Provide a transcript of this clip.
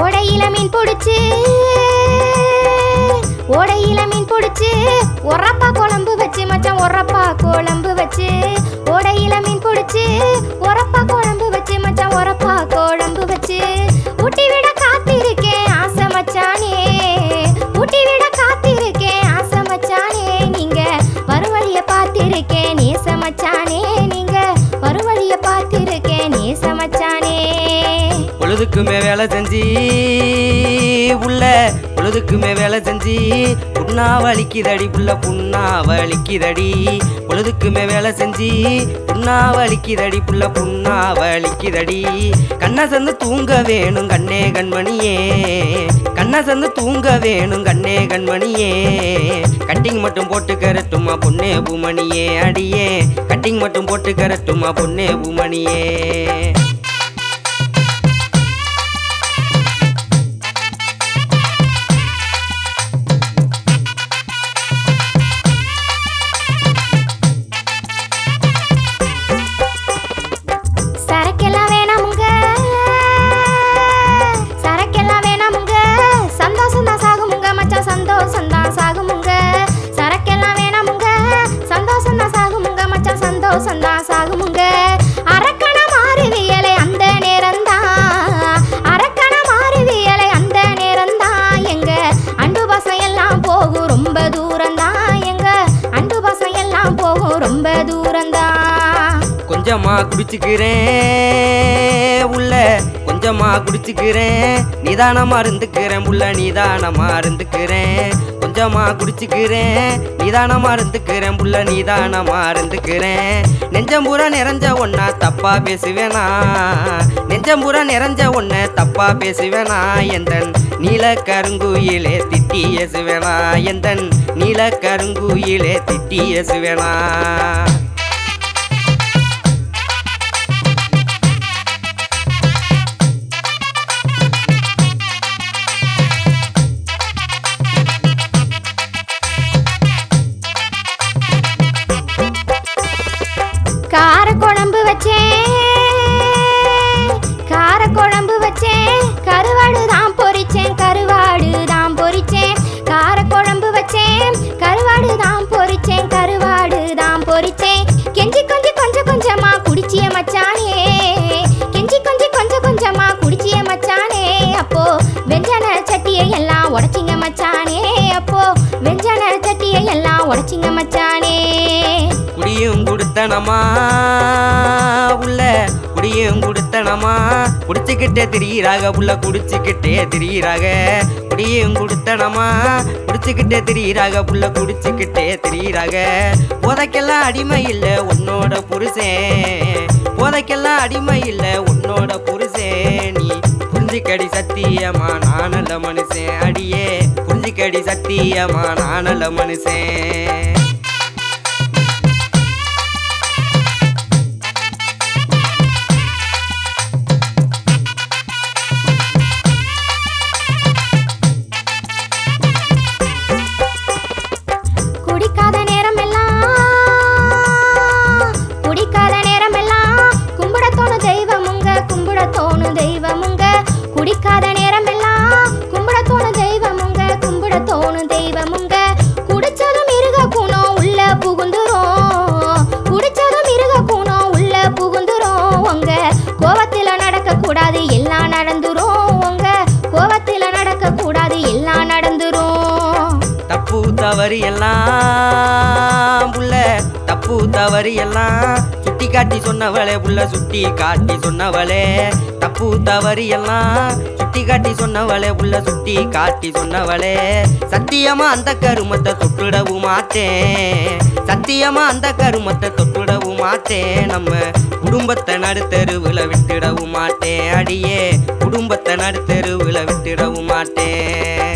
ஓடையில மீன் பிடிச்சு ஓடையில மீன் பிடிச்சு உரப்பா குழம்பு வச்சு மச்சான் உரப்பா குழம்பு வச்சு. ஓடையில மீன் பிடிச்சு உரப்பா குழம்பு வச்சு மச்சான் உரப்பா குழம்பு வச்சு. ஊட்டி விட காத்திருக்கேன் ஆசை மச்சானே. ஊட்டி விட காத்திருக்கேன் ஆசை மச்சானே. நீங்க வரும் வழிய பார்த்திருக்கேன் நேச மச்சானே. பொழுதுக்குமே வேலை செஞ்சு உள்ள பொழுதுக்குமே வேலை செஞ்சு. புண்ணா வலிக்குதடி புள்ள புண்ணா வலிக்குதடி பொழுதுக்குமே வேலை செஞ்சு புண்ணா வலிக்குதடி புள்ள புண்ணா வலிக்குதடி கண்ணை சந்து தூங்க வேணும் கண்ணே கண்மணியே. கண்ணை சந்து தூங்க வேணும் கண்ணே கண்மணியே. கட்டிங் மட்டும் போட்டு கரட்டுமா பொண்ணே பூமணியே அடியே. கட்டிங் மட்டும் போட்டு கரட்டுமா பொண்ணே பூமணியே. சாகுமுங்க. அரக்கண மாறுவியலை அந்த நேரம்தான் அரக்கண மாறுவியலை அந்த நேரம்தான் எங்க அண்டு பசையெல்லாம் எல்லாம் போகும் ரொம்ப தூரம்தான் எங்க அண்டு பாசம் எல்லாம் போகும் ரொம்ப தூரம்தான் கொஞ்சமா குடிச்சுக்கிறேன் உள்ள. கொஞ்சமா குடிச்சுக்கிறேன். நிதானமா இருந்துக்கிறேன். புள்ள நிதானமா இருந்துக்கிறேன். கொஞ்சமா குடிச்சுக்கிறேன். நிதானமா இருந்துக்கிறேன். புள்ள நிதானமா இருந்துக்கிறேன். நெஞ்சம்பூரா நிறைஞ்ச ஒன்னா தப்பா பேசுவேனா? நெஞ்சம்பூரா நிறைஞ்ச ஒன்ன தப்பா பேசுவேனா? எந்தன் நீல கருங்குயிலே திட்டி ஏசுவேனா? எந்தன் நீல கருங்குயிலே திட்டி ஏசுவேனா? வச்சேன். கார குழம்பு வச்சேன். கருவாடு தான் பொரிச்சேன். கருவாடு தான் பொரிச்சேன். கார குழம்பு வச்சேன். கருவாடு தான் பொரிச்சேன். கருவாடு தான் பொரிச்சேன். கெஞ்சி கொஞ்சி கொஞ்சம் கொஞ்சமா குடிச்சிய மச்சானே. கெஞ்சி கொஞ்சி கொஞ்சம் கொஞ்சமா குடிச்சிய மச்சானே. அப்போ வெஞ்சன சட்டியை எல்லாம் உடச்சிங்க மச்சானே. அப்போ வெஞ்சன சட்டியை எல்லாம் உடச்சிங்க மச்சானே. குடியும் கொடுத்தனமா? நீயும் குடுத்தனமா? குடிச்சுக்கிட்டே திரியிறாக புள்ள குடிச்சுக்கிட்டே திரியிறாக. குடியும் குடுத்தனமா? குடிச்சுக்கிட்டே திரியிறாக புள்ள குடிச்சுக்கிட்டே திரியிறாக. போதைக்கெல்லாம் அடிமை இல்லை உன்னோட புருஷன் போதைக்கெல்லாம் அடிமை இல்லை உன்னோட புருஷன் நீ புரிஞ்சிக்கடி சத்தியமா நானல்ல மனுஷன் அடியே. புரிஞ்சிக்கடி சத்தியமா நானல்ல மனுஷன். தவறு எல்லாம் புள்ள. தப்பு தவறு எல்லாம் சுட்டி காட்டி சொன்னவளே புள்ள சுட்டி காட்டி சொன்னவளே. தப்பு தவறு எல்லாம் சுட்டி காட்டி சொன்னவளே புள்ள சுட்டி காட்டி சொன்னவளே. சத்தியமா அந்த கருமத்தை தொட்டுடவும் மாட்டேன். சத்தியமா அந்த கருமத்தை தொட்டுடவும் மாட்டேன். நம்ம குடும்பத்தை நடுத்தெருவுல விட்டுடவும் மாட்டேன். அடியே குடும்பத்தை நடுத்தருவில் விட்டுடவும் மாட்டேன்.